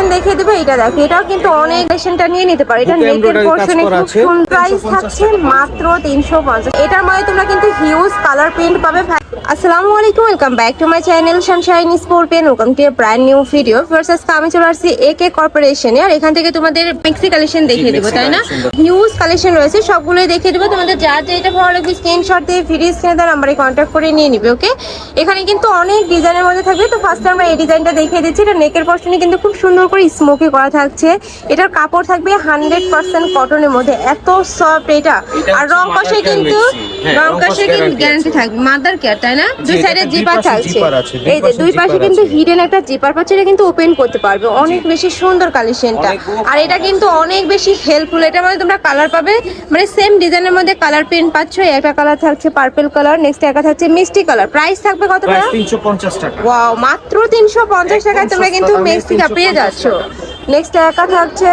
Collection দেখিয়ে দেবো এটা দেখো। এটাও কিন্তু অনেক কালেকশনটা নিয়ে নিতে পারো। এটা নেকের পোর্শনে সুন্দর প্রাইস থাকছে মাত্র তিনশো পঞ্চাশ। এটার মধ্যে তোমরা কিন্তু হিউজ কালার প্রিন্ট পাবে। আসসালামু আলাইকুম welcome back to my channel sunshine sportian welcome to a brand new video versus আমি চলে আসছি একে কর্পোরেশনে আর এখান থেকে তোমাদের মিক্সি কালেকশন দেখিয়ে দেবো তাই না? হিউজ কালেকশন রয়েছে সবগুলোই দেখিয়ে দেবো। তোমাদের যা যেটা ভালো লাগবে স্ক্রিনশট দিয়ে ফ্রি স্ক্রিনে দেওয়ার নাম্বারে কন্ট্যাক্ট করে নিয়ে নিবে ওকে এখানে কিন্তু অনেক ডিজাইনের মধ্যে থাকবে। তো ফার্স্ট আমরা এই ডিজাইনটা দেখিয়ে দিচ্ছি। এটা নেকের পোর্শনে কিন্তু খুব সুন্দর করে স্মোকি করা থাকছে। এটার কাপড় থাকবে হান্ড্রেড পার্সেন্ট কটনের মধ্যে। এত সফট এটা। আর রং কষে কিন্তু হ্যাঁ, রং কষে কিন্তু গ্যারান্টি থাকবে মাদার কেয়ার তাই না? দুই সাইডে জিপার থাকছে। এই যে দুই পাশে কিন্তু হিডেন একটা জিপার পাচ্ছে এটা কিন্তু ওপেন করতে পারবে। অনেক বেশি সুন্দর কালেকশনটা। আর এটা কিন্তু অনেক বেশি হেল্পফুল এটার মধ্যে তোমরা কালার পাবে। মানে সেম ডিজাইনের মধ্যে কালার প্রিন্ট পাচ্ছ। একটা কালার থাকছে পার্পল কালার নেক্সট একটা থাকছে মিষ্টি কালার প্রাইস থাকবে কত টাকা তিনশো পঞ্চাশ টাকা। ওয়াও মাত্র তিনশো পঞ্চাশ টাকায় তোমরা কিন্তু মেক্সিকা 350 পেয়ে যাচ্ছ। টাকা। নেক্সট একা থাকছে।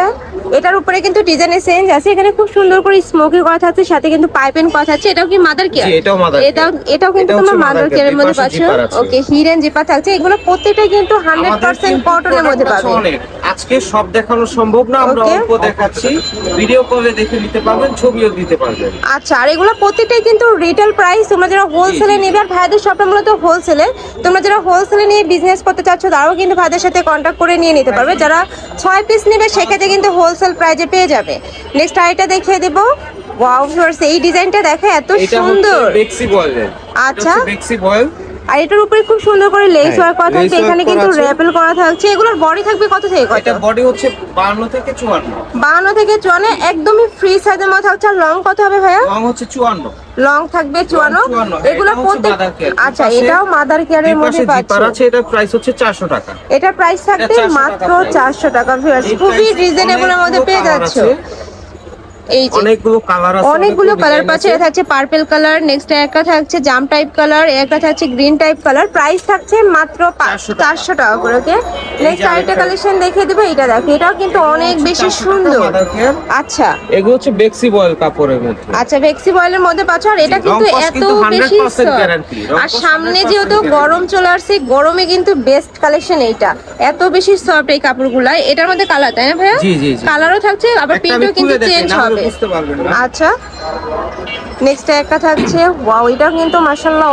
এটার উপরে কিন্তু ডিজাইনের চেঞ্জ আছে। এখানে খুব সুন্দর করে স্মোকি করা থাকছে সাথে কিন্তু পাইপেন কথা আছে। এটাও কি মাদার কেয়ার এটাও মাদার এটাও এটাও কিন্তু তোমার মাদার কেয়ারের মধ্যে পাচ্ছ। ওকে হিরেন জিপা থাকছে। এগুলো প্রত্যেকটাই কিন্তু হান্ড্রেড পার্সেন্ট কটনের মধ্যে পাবে। আজকে সব দেখানো সম্ভব না আমরা অল্প দেখাচ্ছি। ভিডিও কলে দেখে নিতে পারবেন ছবিও দিতে পারবেন। আচ্ছা আর এগুলো প্রত্যেকটাই কিন্তু রিটেল প্রাইস তোমরা যারা হোলসেলে। নেবে আর ভাইদের শপটা মূলত হোলসেলে তোমরা যারা হোলসেলে নিয়ে বিজনেস করতে চাচ্ছ তারাও কিন্তু ভাইদের সাথে কন্ট্যাক্ট করে নিয়ে নিতে পারবে। যারা ছয় পিস নেবে সেক্ষেত্রে কিন্তু হোলসেল প্রাইজে পেয়ে যাবে। নেক্সট আইটা দেখিয়ে দেবো। ওয়াও ভিউয়ার্স এই ডিজাইনটা দেখো এত সুন্দর। বেক্সি বয়েল আচ্ছা। বেক্সি বয়েল আর এটার উপরে খুব সুন্দর করে লেস হ্যাঁ, ওয়ার্ক করা থাকছে এখানে কিন্তু। র্যাপেল করা থাকছে। এগুলোর বডি থাকবে কত থেকে কত? এটা বডি হচ্ছে বান্ন থেকে চুয়ান্ন। বাহান্ন থেকে চুয়ান্ন একদমই ফ্রি সাইজের মধ্যে থাকছে। আর লং কত হবে ভাইয়া? রং হচ্ছে চুয়ান্ন। লং থাকবে চুয়ান্ন। চুয়ান্ন, এগুলো প্রত্যেক আচ্ছা এটাও মাদার কেয়ারের মধ্যে পাচ্ছ। জিপার আছে এটার প্রাইস হচ্ছে চারশো টাকা। এটার প্রাইস থাকবে মাত্র price। চারশো টাকা। ভিউয়ার্স খুবই price এ রিজনেবলের মধ্যে পেয়ে যাচ্ছ। এই যে অনেকগুলো কালার আছে অনেকগুলো কালার পাচ্ছে। এটা থাকছে পার্পল কালার নেক্সট একটা থাকছে জাম টাইপ কালার একটা থাকছে গ্রিন টাইপ কালার প্রাইস থাকছে মাত্র 400 টাকা। চারশো টাকা করে ওকে নেক্সট আরেকটা কালেকশন দেখিয়ে দেবো এটা দেখো। এটাও কিন্তু অনেক বেশি সুন্দর। আচ্ছা। এগুলো হচ্ছে বেক্সি বয়েল কাপড়ের মধ্যে। আচ্ছা ভেক্সি বয়েলের মধ্যে পাচ্ছ আর এটা কিন্তু এত বেশি 100% soft। guarantee, রং আর সামনে যেহেতু গরম চলে আসছে গরমে কিন্তু বেস্ট কালেকশন এইটা। এত বেশি সফট এই কাপড়গুলা এটার মধ্যে কালার তাই না ভাইয়া। কালারও থাকছে আবার প্রিন্টও কিন্তু চেঞ্জ হবে আচ্ছা নেক্সট একটা থাকছে। ওয়াও এটা কিন্তু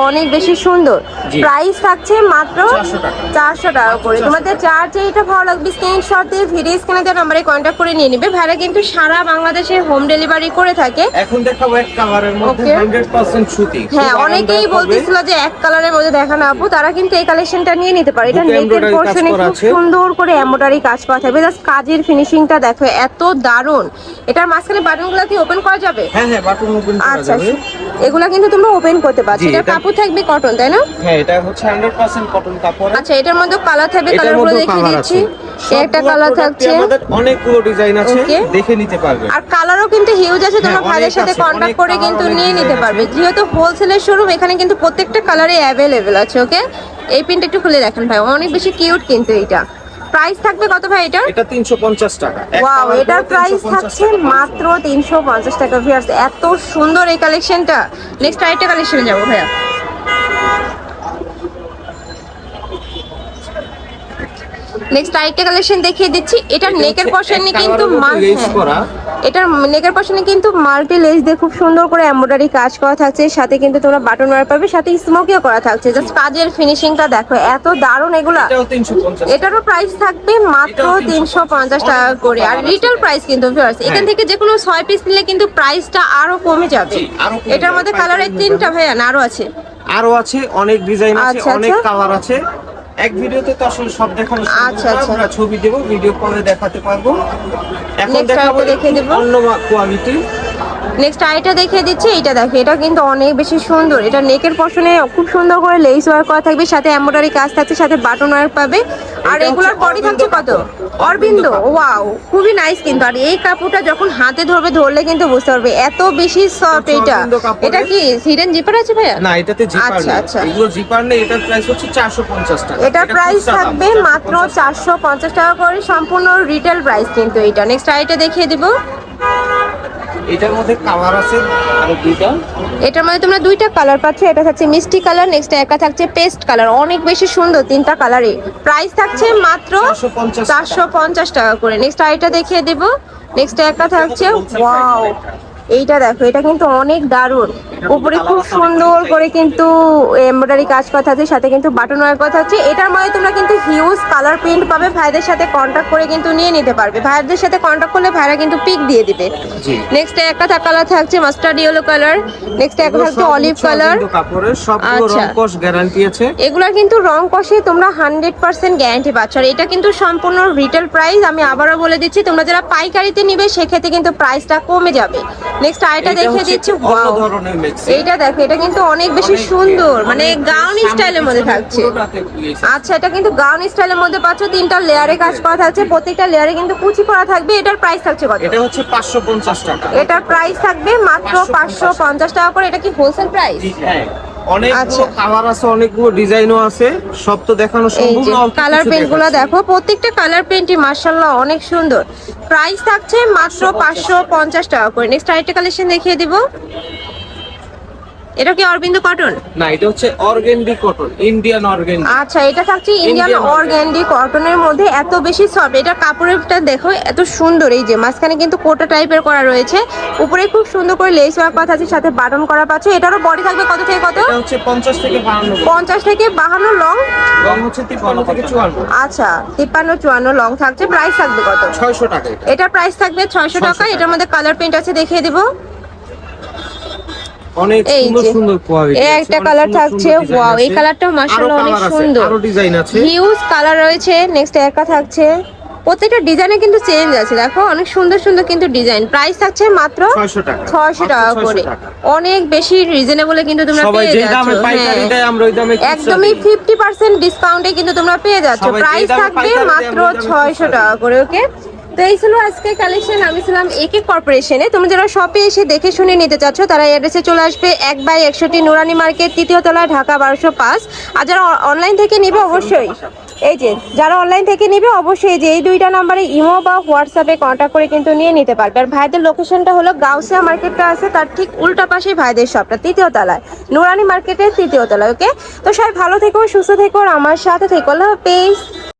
অনেক বেশি সুন্দর। প্রাইস থাকছে মাত্র 400 টাকা। চারশো টাকা করে। তোমাদের চার যে এটা ভালো লাগবে স্ক্রিনশট দিয়ে ভিডিও স্ক্রিনে দেওয়া নাম্বারে কন্ট্যাক্ট করে নিয়ে নিবে। কিন্তু সারা বাংলাদেশে হোম ডেলিভারি করে থাকে। এখন দেখাবো এক কালারের মধ্যে Okay. হান্ড্রেড পার্সেন্ট সুতি হ্যাঁ অনেকেই। বলতেছিল যে এক কালারের মধ্যে দেখানো আপু তারা কিন্তু এই কালেকশনটা নিয়ে নিতে পারে। এটা নেকের পোর্শনে খুব সুন্দর করে এমব্রয়ডারি কাজ করা থাকবে। জাস্ট কাজের ফিনিশিংটা দেখো এত দারুণ। এটার মাঝখানে বাটনগুলো কি ওপেন করা যাবে? হ্যাঁ হ্যাঁ বাটন ওপেন করা আচ্ছা যাবে। এগুলা কিন্তু তোমরা ওপেন করতে পারছ এটা কাপড় থাকবে কটন তাই না? হ্যাঁ এটা হচ্ছে হান্ড্রেড পার্সেন্ট কটন কাপড়। আচ্ছা এটার মধ্যে কালার থাকবে কালারগুলো দেখিয়ে দিচ্ছি। একটা কালার থাকছে। আমাদের অনেকগুলো ডিজাইন আছে. দেখে নিতে পারবেন আর কালারও কিন্তু হিউজ আছে তোমরা হ্যাঁ, ভাইদের সাথে আছে, কন্ট্যাক্ট করে কিন্তু নিয়ে নিতে পারবে। যেহেতু হোলসেলের শোরুম এখানে কিন্তু প্রত্যেকটা কালারে অ্যাভেলেবেল আছে ওকে এই প্রিন্ট একটু খুলে দেখেন ভাই অনেক বেশি কিউট কিন্তু এটা প্রাইস থাকবে কত ভাই এটা এটা তিনশো পঞ্চাশ টাকা। এক ওয়াও এটার প্রাইস থাকছে মাত্র তিনশো পঞ্চাশ টাকা ভিউয়ার্স এত সুন্দর এই কালেকশনটা নেক্সট আরেকটা কালেকশনে যাব ভাইয়া। নেক্সট আরেকটা কালেকশন দেখিয়ে দিচ্ছি। এটা নেকের পশনে কিন্তু করা। এটার নেকের পশনে কিন্তু মাল্টি লেস দিয়ে খুব সুন্দর করে এমব্রয়ডারি কাজ করা থাকছে। সাথে কিন্তু তোমরা বাটন ওয়ার পাবে সাথে স্মোকিও করা থাকছে। জাস্ট কাজের ফিনিশিংটা দেখো এত দারুণ এগুলা। এটারও প্রাইস থাকবে মাত্র তিনশো পঞ্চাশ। টাকা করে। আর রিটেল প্রাইস কিন্তু এখান হ্যাঁ। থেকে যে কোনো ছয় পিস নিলে কিন্তু প্রাইসটা আরও কমে যাবে। এটার মধ্যে কালারের তিনটা হবে। ভাইয়া আরও আছে। আরও আছে অনেক ডিজাইন আছে আচ্ছা, অনেক আচ্ছা। কালার আছে। এক ভিডিওতে তো আসলে সব দেখানো আচ্ছা, আচ্ছা। আমরা ছবি দেবো ভিডিও কলে দেখাতে পারব। এখন দেখাবো দেখে দেব। অন্য কোয়ালিটি নেক্সট আইটা দেখিয়ে দিচ্ছি এটা দেখো এটা কিন্তু অনেক বেশি সুন্দর। এটা নেকের পশনে খুব সুন্দর করে লেস ওয়ার্ক করা থাকবে সাথে এমব্রয়ডারি কাজ থাকছে সাথে বাটন ওয়ার্ক পাবে। আর এগুলোর বডি থাকছে কত? অরবিন্দ ওয়াও খুবই নাইস কিন্তু। আর এই কাপড়টা যখন হাতে ধরবে ধরলে কিন্তু বুঝতে পারবে এত বেশি সফট হচ্ছে এটা। এটা কি হিডেন জিপার আছে ভাইয়া? না এটাতে জিপার আচ্ছা, আচ্ছা। এগুলো জিপার নেই এটার প্রাইস হচ্ছে চারশো পঞ্চাশ টাকা। এটা প্রাইস থাকবে মাত্র চারশো পঞ্চাশ টাকা করে সম্পূর্ণ রিটেল প্রাইস কিন্তু এটা। নেক্সট আইটা দেখিয়ে দিব। এটার মধ্যে কালার আছে আরও দুইটা। এটার মধ্যে তোমরা দুইটা কালার পাচ্ছ এটা থাকছে মিষ্টি কালার নেক্সট একটা থাকছে পেস্ট কালার অনেক বেশি সুন্দর তিনটা কালারে প্রাইস থাকছে মাত্র 450 চারশো পঞ্চাশ টাকা করে। নেক্সট আরেকটা দেখিয়ে দেব। নেক্সট একটা থাকছে ওয়াও এইটা দেখো এটা কিন্তু অনেক দারুণ। উপরে খুব সুন্দর করে কিন্তু এমব্রয়ডারি কাজ কথা আছে সাথে কিন্তু বাটন ওয়ার কথা আছে। এটার মধ্যে তোমরা কিন্তু হিউজ কালার প্রিন্ট পাবে ভাইদের সাথে কন্ট্যাক্ট করে কিন্তু নিয়ে নিতে পারবে। ভাইদের সাথে কন্ট্যাক্ট করলে ভাইরা কিন্তু পিক দিয়ে দিবে। নেক্সট একটা কালার থাকছে মাস্টার্ড ইয়েলো কালার নেক্সট একটা থাকছে অলিভ কালার কাপড়ের সবগুলো আচ্ছা। রং কস গ্যারান্টি আছে। এগুলার কিন্তু রং কষে তোমরা হান্ড্রেড পার্সেন্ট গ্যারান্টি পাচ্ছ। আর এটা কিন্তু সম্পূর্ণ রিটেল প্রাইস আমি আবারও বলে দিচ্ছি তোমরা যারা পাইকারিতে নিবে সেক্ষেত্রে কিন্তু প্রাইসটা কমে যাবে। নেক্সট এটা দেখিয়ে দিচ্ছি ওয়াও এইটা দেখো এটা কিন্তু অনেক বেশি সুন্দর মানে গাউন স্টাইলের মধ্যে থাকছে। আচ্ছা এটা কিন্তু গাউন স্টাইলের মধ্যে পাচ্ছ তিনটা লেয়ারে কাজ করা থাকছে প্রত্যেকটা লেয়ারে কিন্তু কুচি করা থাকবে এটার প্রাইস থাকছে কত? এটা হচ্ছে পাঁচশো পঞ্চাশ টাকা। এটার প্রাইস থাকবে মাত্র পাঁচশো 550 পঞ্চাশ টাকা করে এটা কি হোলসেল প্রাইস হ্যাঁ। অনেকগুলো আচ্ছা। কালার আছে অনেকগুলো ডিজাইনও আছে সব তো দেখানো সম্ভব না কালার কিছু পেন্টগুলো দেখাচ্ছি। দেখো প্রত্যেকটা কালার মার্শাল্লাহ অনেক সুন্দর। প্রাইস থাকছে মাত্র পাঁচশো পঞ্চাশ টাকা করে। নেক্সট আরেকটা কালেকশন দেখিয়ে দিব। এটা কি অরবিন্দ কটন? না এটা হচ্ছে অর্গেন্ডি কটন ইন্ডিয়ান অর্গেন্ডি। আচ্ছা এটা থাকছে ইন্ডিয়ান অর্গ্যান্ডি কটনের মধ্যে এত বেশি সফট এটা কাপড়েরটা দেখো এত সুন্দর এই যে মাঝখানে কিন্তু কোটা টাইপের করা রয়েছে। উপরে খুব সুন্দর করে লেস ওয়ার্ক করা আছে সাথে বাটন করা পাচ্ছে এটারও বডি থাকবে কত থেকে কত? এটা হচ্ছে পঞ্চাশ থেকে বাহান্ন। পঞ্চাশ থেকে বাহান্ন লং রং হচ্ছে তিপ্পান্ন থেকে চুয়ান্ন। আচ্ছা তিপ্পান্ন চুয়ান্ন লং থাকছে। প্রাইস থাকবে কত? ছয়শো টাকা এটা। প্রাইস থাকবে ছয়শো টাকা। টাকা। এটার মধ্যে কালার প্রিন্ট আছে দেখিয়ে দিব। অনেক সুন্দর। সুন্দর কোয়ালিটি একটা কালার থাকছে ওয়াও এই কালারটাও মাশাআল্লাহ অনেক সুন্দর। আরও ডিজাইন আছে। হিউজ কালার রয়েছে নেক্সট একা থাকছে। প্রত্যেকটা ডিজাইনে কিন্তু চেঞ্জ আছে দেখো অনেক সুন্দর সুন্দর কিন্তু ডিজাইন প্রাইস থাকছে মাত্র ছয়শো টাকা। করে। অনেক বেশি রিজনেবলে কিন্তু তোমরা পেয়ে যাচ্ছ হ্যাঁ। একদমই ফিফটি পার্সেন্ট ডিসকাউন্টে কিন্তু তোমরা পেয়ে যাচ্ছ। প্রাইস থাকবে মাত্র ছয়শো টাকা করে ওকে তো এই ছিল আজকে কালেকশন আমি ছিলাম একে কর্পোরেশনে তুমি যারা শপে এসে দেখে শুনে নিতে চাচ্ছ তারা অ্যাড্রেসে চলে আসবে এক বাই একষট্টি নুরানি মার্কেট তৃতীয় তলায় ঢাকা বারোশো পাঁচ। আর যারা অনলাইন থেকে নিবে অবশ্যই। এই যে যারা অনলাইন থেকে নিবে অবশ্যই এই যে এই দুইটা নাম্বারে ইমো বা হোয়াটসঅ্যাপে কন্ট্যাক্ট করে কিন্তু নিয়ে নিতে পারবে। আর ভাইদের লোকেশনটা হলো গাউসিয়া মার্কেটটা আছে তার ঠিক উল্টা পাশেই ভাইদের শপটা তৃতীয় তলায়। নুরানি মার্কেটের তৃতীয় তলায় ওকে তো সবাই ভালো থেকো সুস্থ থেকো আর আমার সাথে থেকো। আল্লাহ হাফেজ।